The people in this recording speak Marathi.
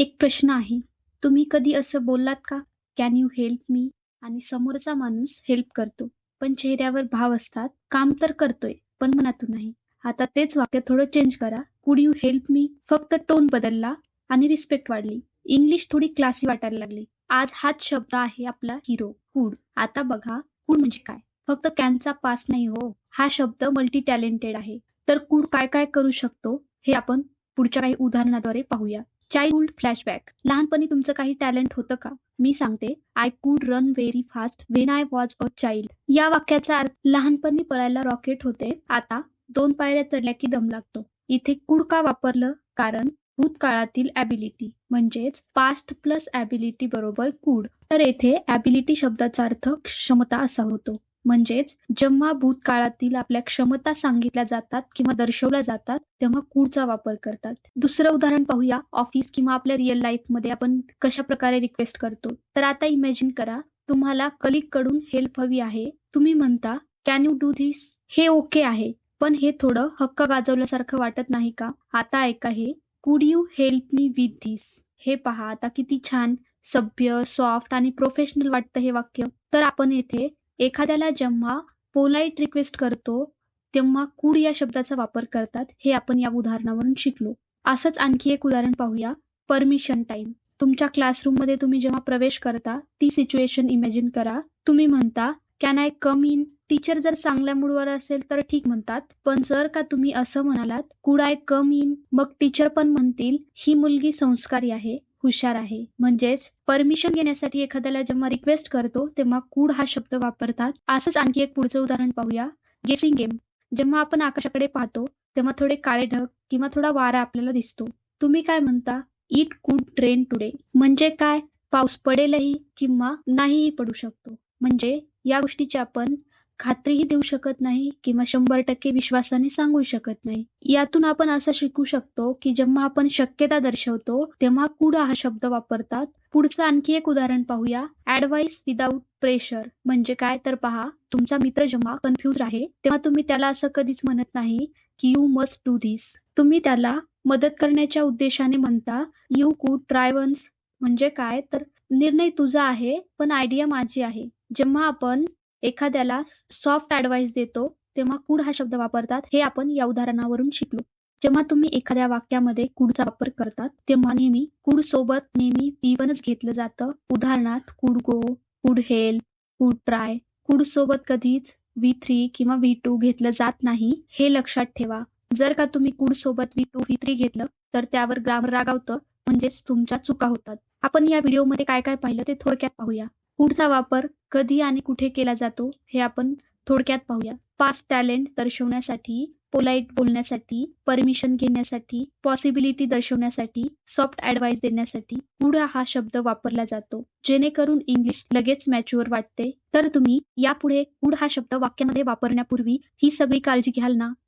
एक प्रश्न आहे. तुम्ही कधी असं बोललात का? कॅन यू हेल्प मी आणि समोरचा माणूस हेल्प करतो. पण चेहऱ्यावर भाव असतात. काम तर करतोय पण मनातून नाही. आता तेच वाक्य थोडं चेंज करा. कुड यू हेल्प मी फक्त टोन बदलला आणि रिस्पेक्ट वाढली. इंग्लिश थोडी क्लासी वाटायला लागली. आज हाच शब्द आहे आपला हिरो कुड आता बघा कुड म्हणजे काय? फक्त कॅनचा पास नाही हो. हा शब्द मल्टी टॅलेंटेड आहे. तर कुड काय काय करू शकतो? हे आपण पुढच्या काही उदाहरणाद्वारे पाहूया. चाइल्डहुड फ्लॅशबॅक लहानपणी तुमचं काही टॅलेंट होतं का? मी सांगते. I could run very fast when I was a child या वाक्याचा अर्थ लहानपणी पळायला रॉकेट होते. आता दोन पायऱ्या चढल्या की दम लागतो. इथे कुड का वापरलं? कारण भूतकाळातील ॲबिलिटी म्हणजेच पास्ट प्लस ॲबिलिटी बरोबर कुड तर येथे ॲबिलिटी शब्दाचा अर्थ क्षमता असा होतो. म्हणजेच जेव्हा भूतकाळातील आपल्या क्षमता सांगितल्या जातात किंवा दर्शवल्या जातात तेव्हा कुडचा वापर करतात. दुसरं उदाहरण पाहूया. ऑफिस किंवा आपल्या रिअल लाईफमध्ये आपण कशा प्रकारे रिक्वेस्ट करतो? तर आता इमॅजिन करा तुम्हाला कलिककडून हेल्प हवी आहे. तुम्ही म्हणता कॅन यू डू धिस हे ओके आहे. पण हे थोडं हक्क गाजवल्यासारखं वाटत नाही का? आता ऐका हे. Could you help me with this हे पहा. आता किती छान. सभ्य सॉफ्ट आणि प्रोफेशनल वाटतं हे वाक्य. तर आपण येथे एखाद्याला जेव्हा पोलाईट रिक्वेस्ट करतो तेव्हा कुड या शब्दाचा वापर करतात हे आपण या उदाहरणावरून शिकलो. असंच आणखी एक उदाहरण पाहूया परमिशन टाइम तुमच्या क्लासरूममध्ये तुम्ही जेव्हा प्रवेश करता ती सिच्युएशन इमॅजिन करा. तुम्ही म्हणता can I come in teacher जर चांगल्या मूडवर असेल तर ठीक म्हणतात पण जर का तुम्ही असं म्हणालात कुड आय कम इन मग टीचर पण म्हणतील ही मुलगी संस्कारी आहे. हुशार आहे. म्हणजेच परमिशन घेण्यासाठी एखाद्याला जेव्हा रिक्वेस्ट करतो तेव्हा कूड हा शब्द वापरतात. असंच आणखी एक पुढचं उदाहरण पाहूया. गेसिंग गेम जेव्हा आपण आकाशाकडे पाहतो तेव्हा थोडे काळे ढग किंवा थोडा वारा आपल्याला दिसतो. तुम्ही काय म्हणता? इट कुड ट्रेन टुडे म्हणजे काय? पाऊस पडेलही किंवा नाहीही पडू शकतो. म्हणजे या गोष्टीची आपण खात्रीही देऊ शकत नाही किंवा शंभर टक्के विश्वासाने सांगू शकत नाही. यातून आपण असं शिकू शकतो की जेव्हा आपण शक्यता दर्शवतो तेव्हा कुड हा शब्द वापरतात? पुढचं आणखी एक उदाहरण पाहूया. ऍडवाइस विदाऊट प्रेशर म्हणजे काय? तर पहा तुमचा मित्र जेव्हा कन्फ्युज आहे तेव्हा तुम्ही त्याला असं कधीच म्हणत नाही की यू मस्ट डू धिस तुम्ही त्याला मदत करण्याच्या उद्देशाने म्हणता यू कुड ट्राय वन्स म्हणजे काय? तर निर्णय तुझा आहे पण आयडिया माझी आहे. जेव्हा आपण एखाद्याला सॉफ्ट ॲडवाइस देतो तेव्हा कुड हा शब्द वापरतात. हे आपण या उदाहरणावरून शिकलो. जेव्हा तुम्ही एखाद्या वाक्यामध्ये कुडचा वापर करतात तेव्हा नेहमी कुड सोबत नेहमी पीवनच घेतलं जातं. उदाहरणार्थ कुड गो कुड हेल्प कुड ट्राय कुड सोबत कधीच व्ही थ्री किंवा व्ही टू घेतलं जात नाही हे लक्षात ठेवा. जर का तुम्ही कुड सोबत व्ही टू व्ही थ्री घेतलं तर त्यावर ग्रामर रागावतं म्हणजेच तुमच्या चुका होतात. आपण या व्हिडिओमध्ये काय काय पाहिलं ते थोडक्यात पाहूया. कुडचा वापर कधी आणि कुठे केला जातो हे आपण थोडक्यात पाहूया. पास्ट टॅलेंट दर्शवण्यासाठी पोलाईट बोलण्यासाठी परमिशन घेण्यासाठी पॉसिबिलिटी दर्शवण्यासाठी सॉफ्ट ऍडवाइस देण्यासाठी कुड हा शब्द वापरला जातो. जेणेकरून इंग्लिश लगेच मॅच्युअर वाटते. तर तुम्ही यापुढे कुड हा शब्द वाक्यामध्ये वापरण्यापूर्वी ही सगळी काळजी घ्याल ना?